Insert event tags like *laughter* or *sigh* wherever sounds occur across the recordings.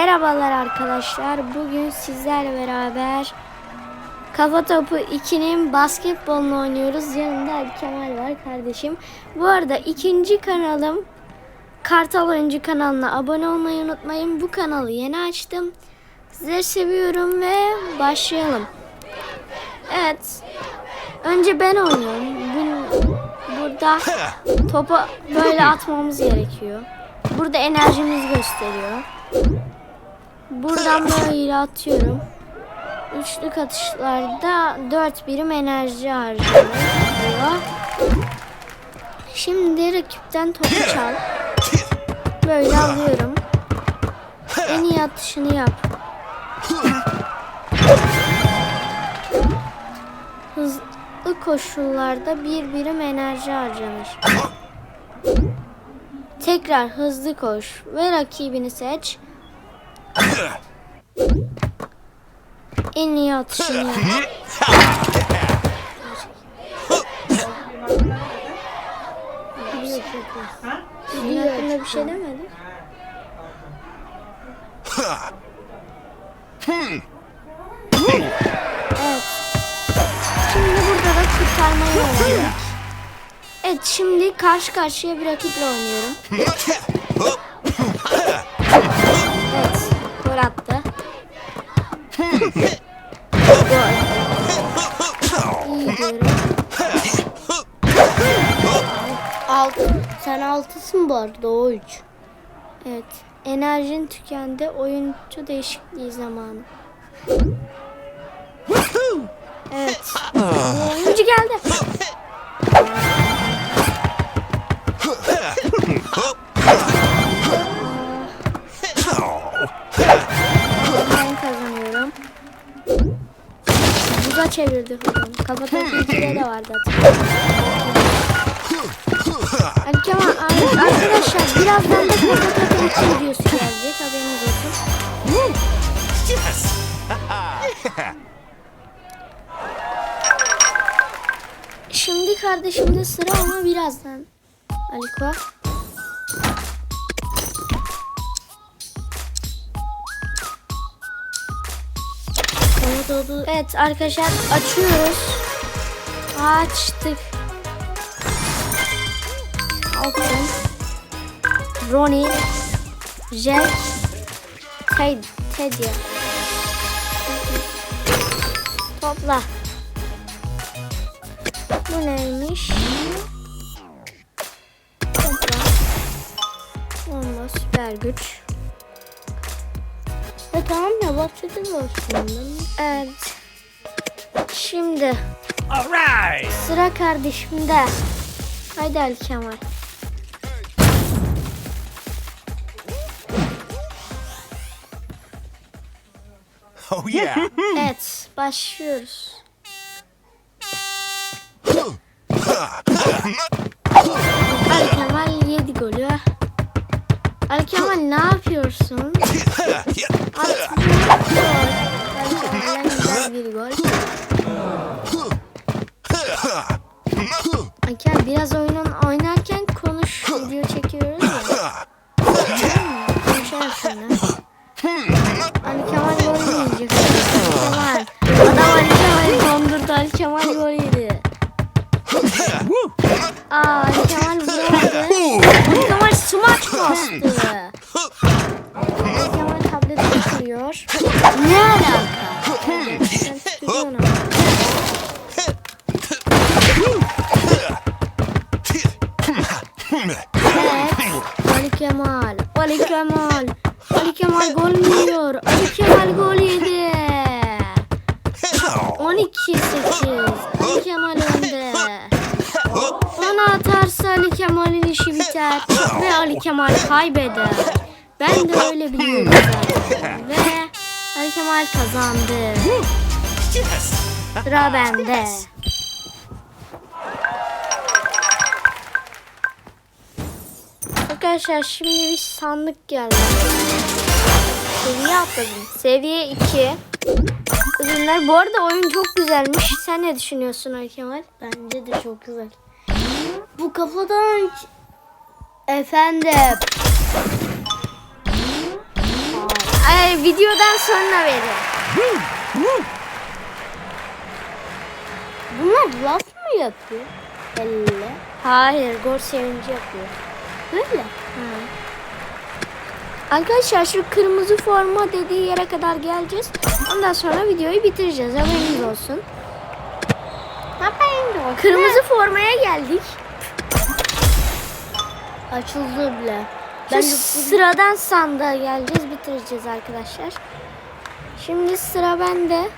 Merhabalar arkadaşlar. Bugün sizlerle beraber Kafa Topu 2'nin basketbolunu oynuyoruz. Yanımda Ali Kemal var kardeşim. Bu arada ikinci kanalım Kartal Oyuncu kanalına abone olmayı unutmayın. Bu kanalı yeni açtım. Sizleri seviyorum ve başlayalım. Evet. Önce ben oynuyorum. Bu- Burada topu böyle atmamız gerekiyor. Burada enerjimiz gösteriyor. Buradan böyle atıyorum. Üçlük atışlarda 4 birim enerji harcanıyor. Şimdi rakipten topu çal. Böyle alıyorum. En iyi atışını yap. Hızlı koşullarda bir birim enerji harcanır. Tekrar hızlı koş ve rakibini seç. En iyi atışını yap. Sizin hakkında bir şey demedim. Evet. Şimdi burada da kurtarmayı oynuyorum. Evet şimdi karşı karşıya bir rakiple oynuyorum. *laughs* Evet. *laughs* Altı. Sen altısın bu arada o üç. Evet. Enerjin tükendi. Oyuncu değişikliği zamanı. Evet. Oyuncu geldi. *laughs* Da çevirdi hocam. Kafa topu 2'de de vardı. Ali Kemal ar- arkadaşlar birazdan da kafa topu 2 videosu gelecek haberiniz olsun. Yes! Şimdi kardeşimde sıra ama birazdan. Aliko. Oldu. Evet arkadaşlar açıyoruz. Açtık. Altın. Ronnie. Jack. Ted. Tedya. Topla. Bu neymiş? Topla. Olmaz. Süper güç. E tamam ya bahçede var Evet. Şimdi Alright! sıra kardeşimde. Haydi Ali Kemal. Oh yeah! *laughs* Evet başlıyoruz. *laughs* Ali Kemal yedi golü. Ali Kemal ne yapıyorsun? Ali Kemal'den güzel bir gol. Ali Kemal biraz oyunun oynarken konuş. Video çekiyoruz ya. Konuşalım şimdi. Ali Kemal gol yiyecek. Kemal. Adam Ali Kemal'i dondurdu. Ali Kemal gol yedi. Aa Ali Kemal vuramadı. Smaç bastı. Kemal tableti düşürüyor. Ne alaka? Ali Kemal. Ali Kemal. Ali Kemal gol yiyor? Ali Kemal gol yedi. 12-8. Ali Kemal önde. Onu atarsa Ali Kemal'in işi biter. Ve Ali Kemal kaybeder. Ben de öyle biliyorum. Ve Ali Kemal kazandı. Sıra bende. Arkadaşlar şimdi bir sandık geldi. Seviye atladım. Seviye 2. Ürünler. Bu arada oyun çok güzelmiş. Sen ne düşünüyorsun Ali Kemal? Bence de çok güzel. Kafadan... Efendim. videodan sonra verin. Bunlar laf mı yapıyor? Elle. Hayır, gol sevinci yapıyor. Böyle. Ha. Arkadaşlar şu kırmızı forma dediği yere kadar geleceğiz. Ondan sonra videoyu bitireceğiz. Haberiniz olsun. Yapayım Kırmızı formaya geldik. Açıldı bile. Ben sıradan sandığa geleceğiz, bitireceğiz arkadaşlar. Şimdi sıra bende.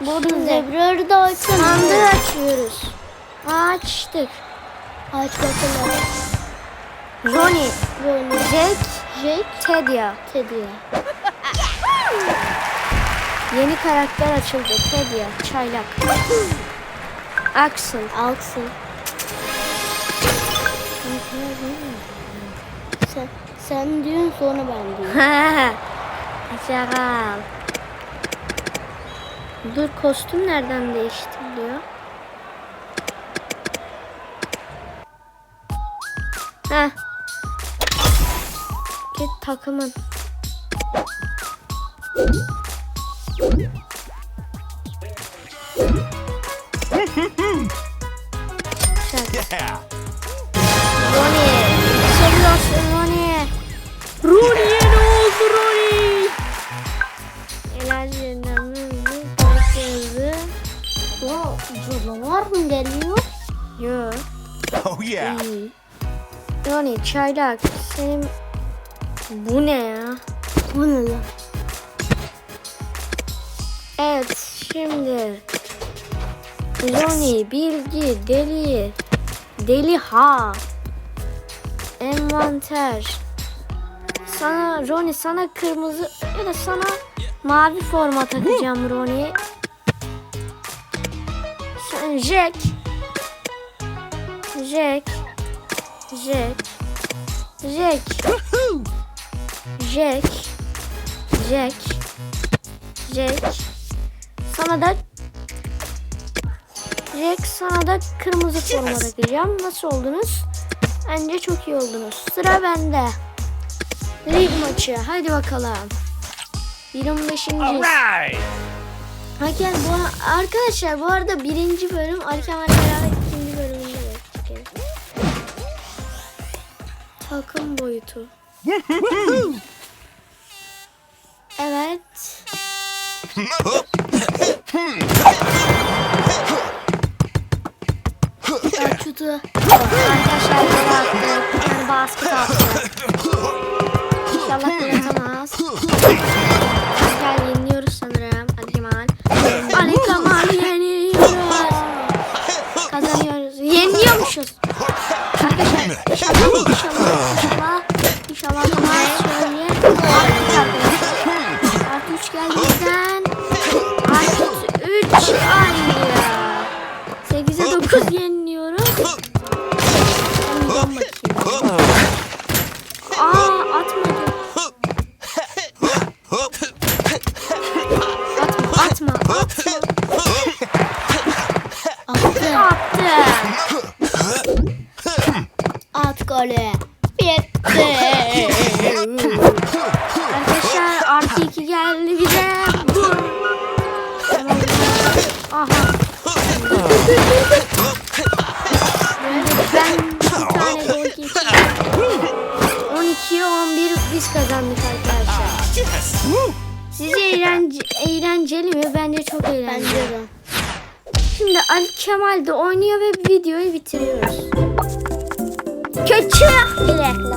Burada zebrarı da açalım. sandığı açıyoruz. Açtık. Aç bakalım. Ronnie, Böyle. Jack, Jack. Tedia. Teddy. Yeni karakter açıldı. Tedia, Çaylak. Axel. Alsın. Sen, sen diyorsun sonra ben diyorum. Şakal. Dur kostüm nereden değiştiriliyor? Heh. Git takımın. Ronnie. Seviyorsun Ronnie. Ronnie'ye ne oldu Ronnie? Eğlenceden başladı. O canavar mı geliyor? Yo. Oh yeah. iyi. Ronnie çaylak. Senin... Bu ne ya? Bu ne lan? Evet şimdi. Ronnie, Bilgi, Deli. Deli ha. Envanter. Sana Ronnie sana kırmızı ya da sana mavi forma takacağım Ronnie. Sen Jack. Jack. Jack. Jack. Jack. Jack. Jack. Sana da Sana da kırmızı forma takacağım. Nasıl oldunuz? Bence çok iyi oldunuz. Sıra bende. Lig maçı. Hadi bakalım. 25. Alright. Hakem bu arkadaşlar bu arada birinci bölüm Arkem beraber ikinci bölümünde bekleyin. Takım boyutu. evet. *laughs* Açıldı. Arkadaşlar gol attık. Attı. At golü. Bitti. Arkadaşlar artı 2 geldi bize. Aha. Ben bir tane gol geçirdim. 12'ye 11 biz kazandık arkadaşlar. Size eğlence, eğlenceli mi? Bence çok eğlenceli. Bence de. Şimdi Ali Kemal de oynuyor ve videoyu bitiriyoruz. Kötü bir reklam.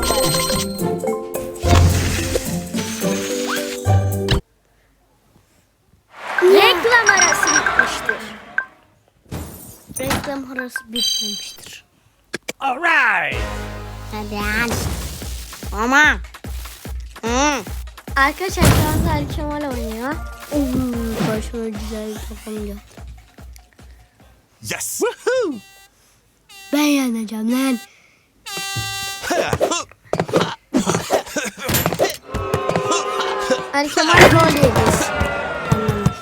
Reklam arası bitmiştir. Reklam arası bitmemiştir. Alright. Hadi hadi. Ama. Hı. Arkadaşlar şu anda Ali Kemal oynuyor. Hmm, başıma güzel bir kafam geldi. Yes. Woohoo. Ben yanacağım lan. Şey Ali Kemal rol yediniz.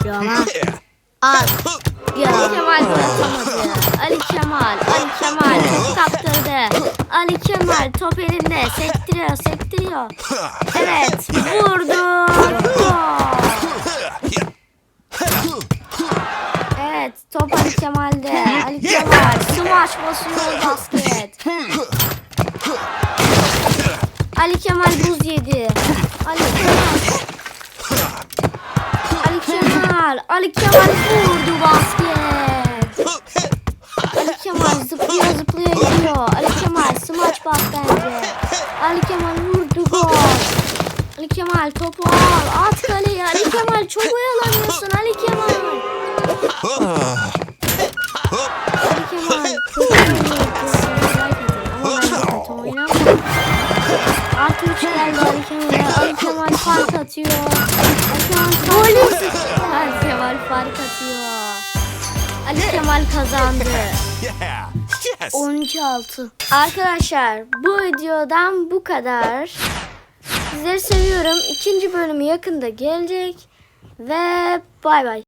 Şu ama. Al. Ya. Ali Kemal bırakamadı. Ali Kemal, Ali Kemal topu kaptırdı. Ali Kemal top elinde sektiriyor, sektiriyor. Evet, vurdu. Gol. Basıyor basket. Ali Kemal buz yedi. Ali Kemal. Ali Kemal. Ali Kemal vurdu basket. Ali Kemal zıplıyor zıplıyor gidiyor. Ali Kemal smaç bak bence. Ali Kemal vurdu gol. Ali Kemal topu al. At kaleye. Ali Kemal çok oyalanıyorsun Ali Kemal. *laughs* De kötü oynamıyorum. Artı 3 geldi Ali Kemal'e. Ali Kemal fark atıyor. Ali Kemal fark atıyor. Ali Kemal fark atıyor. Ali Kemal kazandı. Yeah. Yes. 13-6. Arkadaşlar bu videodan bu kadar. Sizleri seviyorum. İkinci bölümü yakında gelecek. Ve bay bay.